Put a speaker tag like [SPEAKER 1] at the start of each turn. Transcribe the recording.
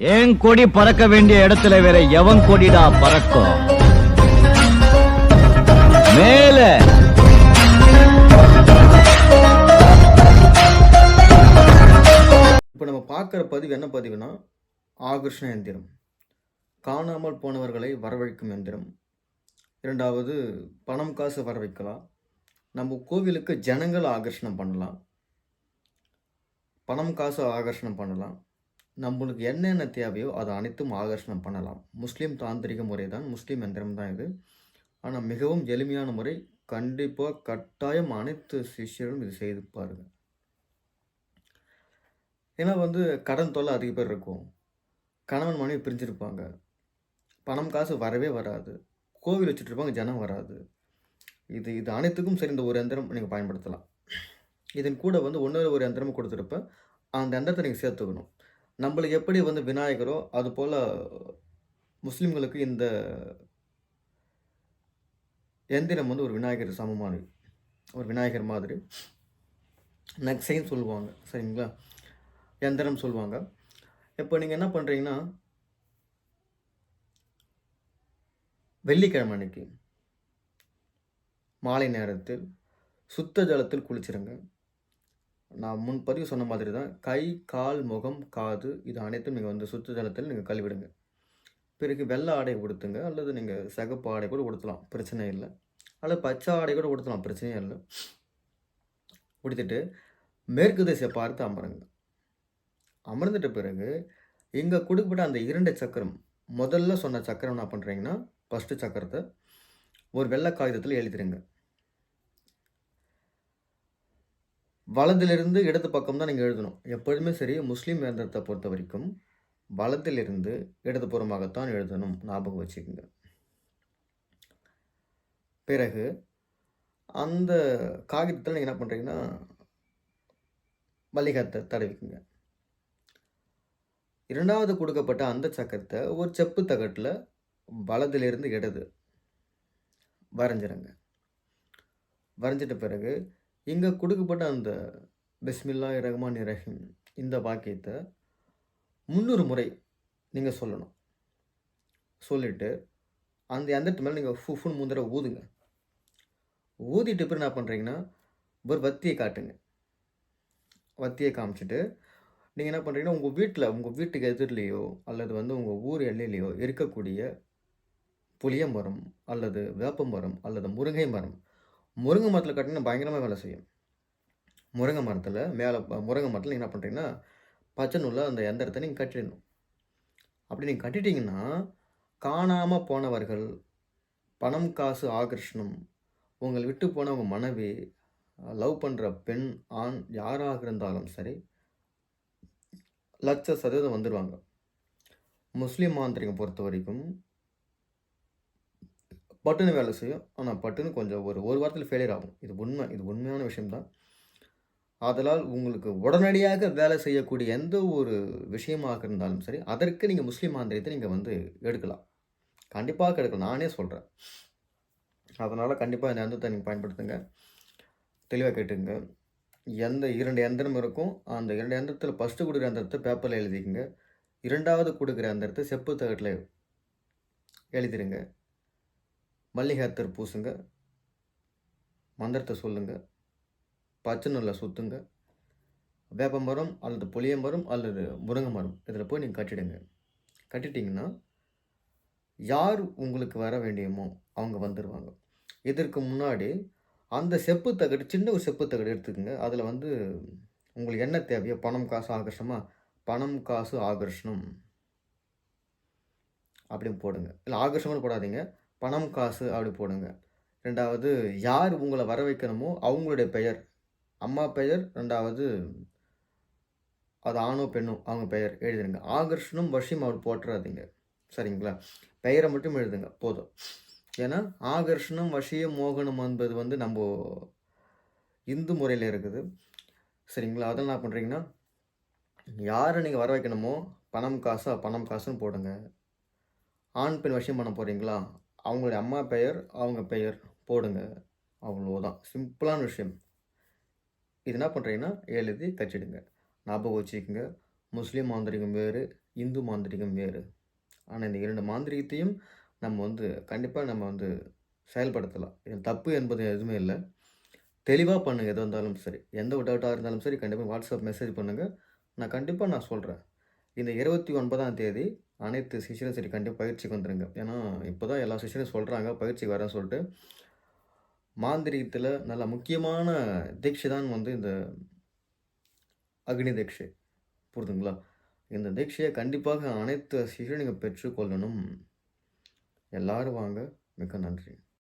[SPEAKER 1] என் கொடி பறக்க வேண்டிய இடத்துல வேற எவன் கொடிடா பறக்கும்? மேல.
[SPEAKER 2] இப்போ நம்ம பார்க்குற பதிவு என்ன பதிவுனா ஆகர்ஷண எந்திரம். காணாமல் போனவர்களை வரவழைக்கும் எந்திரம். இரண்டாவது பணம் காசு வர வைக்கலாம் நம்ம கோவிலுக்கு ஜனங்கள் ஆகர்ஷணம் பண்ணலாம். பணம் காசு ஆகர்ஷணம் பண்ணலாம். நம்மளுக்கு என்னென்ன தேவையோ அதை அனைத்தும் ஆகர்ஷணம் பண்ணலாம். முஸ்லீம் தாந்திரிக முறை தான் முஸ்லீம் எந்திரம் தான் இது. ஆனால் மிகவும் எளிமையான முறை கண்டிப்பாக கட்டாயம் அனைத்து சிஷ்யரும் இது செய்து பாருங்க. ஏன்னா வந்து கடன் தொல்லை அதிக பேர் இருக்கும். கணவன் மனைவி பிரிஞ்சிருப்பாங்க. பணம் காசு வரவே வராது. கோவில் வச்சுட்டு இருப்பாங்க ஜனம் வராது. இது இது அனைத்துக்கும் சரி இந்த ஒரு எந்திரம் நீங்கள் பயன்படுத்தலாம். இதன் கூட வந்து ஒன்றொரு ஒரு எந்திரமும் கொடுத்துருப்ப அந்த எந்திரத்தை நீங்கள் சேர்த்துக்கணும். நம்மளுக்கு எப்படி வந்து விநாயகரோ அது போல் முஸ்லீம்களுக்கு இந்த எந்திரம் வந்து ஒரு விநாயகர் சமமானது ஒரு விநாயகர் மாதிரி. நக்சைன்னு சொல்லுவாங்க சரிங்களா? எந்திரம் சொல்லுவாங்க. இப்போ நீங்கள் என்ன பண்ணுறீங்கன்னா வெள்ளிக்கிழமை அன்னைக்கு மாலை நேரத்தில் சுத்த ஜலத்தில் குளிச்சிருங்க. நான் முன் பதிவு சொன்ன மாதிரி தான் கை கால் முகம் காது இது அனைத்தும் நீங்கள் வந்து சுத்த நீங்கள் கழுவிடுங்க. பிறகு வெள்ளை ஆடை உடுத்துங்க அல்லது நீங்கள் சிகப்பு ஆடை கூட உடுத்தலாம் பிரச்சனை இல்லை. அல்லது பச்சை ஆடை கூட உடுத்தலாம் பிரச்சனையே இல்லை. உடுத்திட்டு மேற்கு திசையை பார்த்து அமருங்க. அமர்ந்துட்ட பிறகு இங்கே கொடுக்கப்பட்ட அந்த இரண்டு சக்கரம் முதல்ல சொன்ன சக்கரம் என்ன பண்ணுறீங்கன்னா ஃபஸ்ட்டு சக்கரத்தை ஒரு வெள்ளை காகிதத்தில் எழுதிடுங்க வலதிலிருந்து இடது பக்கம் தான் நீங்கள் எழுதணும். எப்பொழுதுமே சரி முஸ்லீம் வேந்தத்தை பொறுத்த வரைக்கும் வலதிலிருந்து இடதுபுறமாகத்தான் எழுதணும். ஞாபகம் வச்சுக்கோங்க. பிறகு அந்த காகிதத்தில் நீங்கள் என்ன பண்ணுறீங்கன்னா மல்லிகத்தை தடவிக்குங்க. இரண்டாவது கொடுக்கப்பட்ட அந்த சக்கரத்தை ஒரு செப்பு தகட்டில் வலதிலிருந்து இடது வரைஞ்சிருங்க. வரைஞ்சிட்ட பிறகு இங்கே கொடுக்கப்பட்ட அந்த பிஸ்மில்லா ரஹ்மான் ரஹீம் இந்த வாக்கியத்தை முந்நூறு முறை நீங்கள் சொல்லணும். சொல்லிவிட்டு அந்த எந்திரத்து மேலே நீங்கள் ஃபு ஃபுன் முந்திர ஊதுங்க. ஊதிட்டு பிறகு என்ன பண்ணுறீங்கன்னா ஒரு வத்தியை காட்டுங்க. வத்தியை காமிச்சிட்டு நீங்கள் என்ன பண்ணுறீங்கன்னா உங்கள் வீட்டில் உங்கள் வீட்டுக்கு எதிர்லேயோ அல்லது வந்து உங்கள் ஊர் எல்லையிலையோ இருக்கக்கூடிய புளிய மரம் அல்லது வேப்ப மரம் அல்லது முருங்கை மரம் முருங்கை மரத்தில் கட்டினா பயங்கரமாக வேலை செய்யும். முருங்கை மரத்தில் மேலே முருங்கை மரத்தில் நீங்கள் என்ன பண்ணுறீங்கன்னா பச்சை நூலில் அந்த எந்திரத்தை நீங்கள் கட்டிடணும். அப்படி நீங்கள் கட்டிட்டீங்கன்னா காணாமல் போனவர்கள் பணம் காசு ஆகர்ஷணம் உங்களை விட்டு போன உங்கள் மனைவி லவ் பண்ணுற பெண் ஆண் யாராக இருந்தாலும் சரி லட்ச சதவீதம் வந்துடுவாங்க முஸ்லீம் மாந்திரிகம் பொறுத்த வரைக்கும் பட்டுன்னு வேலை செய்யும். ஆனால் பட்டுன்னு கொஞ்சம் ஒரு ஒரு வாரத்தில் ஃபெயிலியர் ஆகும். இது உண்மை இது உண்மையான விஷயம்தான். ஆதலால் உங்களுக்கு உடனடியாக வேலை செய்யக்கூடிய எந்த ஒரு விஷயமாக இருந்தாலும் சரி அதற்கு நீங்கள் முஸ்லீம் மாந்திரியத்தை நீங்கள் வந்து எடுக்கலாம். கண்டிப்பாக எடுக்கலாம். நானே சொல்கிறேன் அதனால் கண்டிப்பாக இந்த எந்திரத்தை நீங்கள் பயன்படுத்துங்க. தெளிவாக கேட்டுங்க எந்த இரண்டு எந்திரம் இருக்கும் அந்த இரண்டு எந்திரத்தில் ஃபஸ்ட்டு கொடுக்குற எந்திரத்தை பேப்பரில் எழுதிக்கங்க. இரண்டாவது கொடுக்குற எந்திரத்தை செப்பு தகட்டில் எழுதிடுங்க மல்லிகை அத்தர் பூசுங்க. மந்திரத்தை சொல்லுங்க. பச்சை நெல்லை சுற்றுங்க வேப்ப மரம் அல்லது புளிய மரம் அல்லது முருங்கை மரம் இதில் போய் நீங்கள் கட்டிடுங்க. கட்டிட்டிங்கன்னா யார் உங்களுக்கு வர வேண்டியமோ அவங்க வந்துடுவாங்க இதற்கு முன்னாடி அந்த செப்பு தகடு சின்ன ஒரு செப்பு தகடு எடுத்துக்கோங்க. அதில் வந்து உங்களுக்கு என்ன தேவையோ பணம் காசு ஆகர்ஷமாக பணம் காசு ஆகர்ஷணம். அப்படின்னு போடுங்க. இல்லை ஆகர்ஷணம்னு போடாதீங்க. பணம் காசு அப்படி போடுங்க. ரெண்டாவது யார் உங்களை வர வைக்கணுமோ அவங்களுடைய பெயர். அம்மா பெயர் ரெண்டாவது அது ஆணோ பெண்ணோ அவங்க பெயர் எழுதிடுங்க ஆகர்ஷனும் வஷியம் அவர் போட்டுறாதீங்க சரிங்களா? பெயரை மட்டும் எழுதுங்க போதும். ஏன்னா ஆகர்ஷணம் வசியம் மோகனம் என்பது வந்து நம்ம இந்து முறையில் இருக்குது. சரிங்களா? அதெல்லாம் என்ன பண்ணுறீங்கன்னா யாரை நீங்கள் வர வைக்கணுமோ பணம் காசா பணம் காசுன்னு போடுங்க. ஆண் பெண் வஷியம் பண்ண போகிறீங்களா அவங்களுடைய அம்மா பெயர் அவங்க பெயர் போடுங்க. அவ்வளோதான் சிம்பிளான விஷயம். இது என்ன பண்ணுறீங்கன்னா எழுதி கச்சிடுங்க ஞாபகம் வச்சுக்கோங்க. முஸ்லீம் மாந்திரிகம் வேறு இந்து மாந்திரிகம் வேறு. ஆனால் இந்த இரண்டு மாந்திரிகத்தையும் நம்ம வந்து கண்டிப்பாக நம்ம வந்து செயல்படுத்தலாம். இது தப்பு என்பது எதுவுமே இல்லை. தெளிவாக பண்ணுங்கள் எது இருந்தாலும் சரி. எந்த ஒரு டவுட்டாக இருந்தாலும் சரி கண்டிப்பாக வாட்ஸ்அப் மெசேஜ் பண்ணுங்கள் நான் கண்டிப்பாக நான் சொல்கிறேன் இந்த இருபத்தி ஒன்பதாம் தேதி அனைத்து சிஷியரும் சரி கண்டிப்பாக பயிற்சிக்கு வந்துடுங்க ஏன்னா இப்போ தான் எல்லா சிஷியரும் சொல்கிறாங்க பயிற்சிக்கு வரேன்னு சொல்லிட்டு. மாந்திரிகத்தில் நல்ல முக்கியமான தீட்சை தான் வந்து இந்த அக்னி தீட்சை. புரிதுங்களா? இந்த தீட்சையை கண்டிப்பாக அனைத்து சிஷியரும் நீங்கள் பெற்றுக்கொள்ளணும். எல்லாரும் வாங்க மிக்க நன்றி.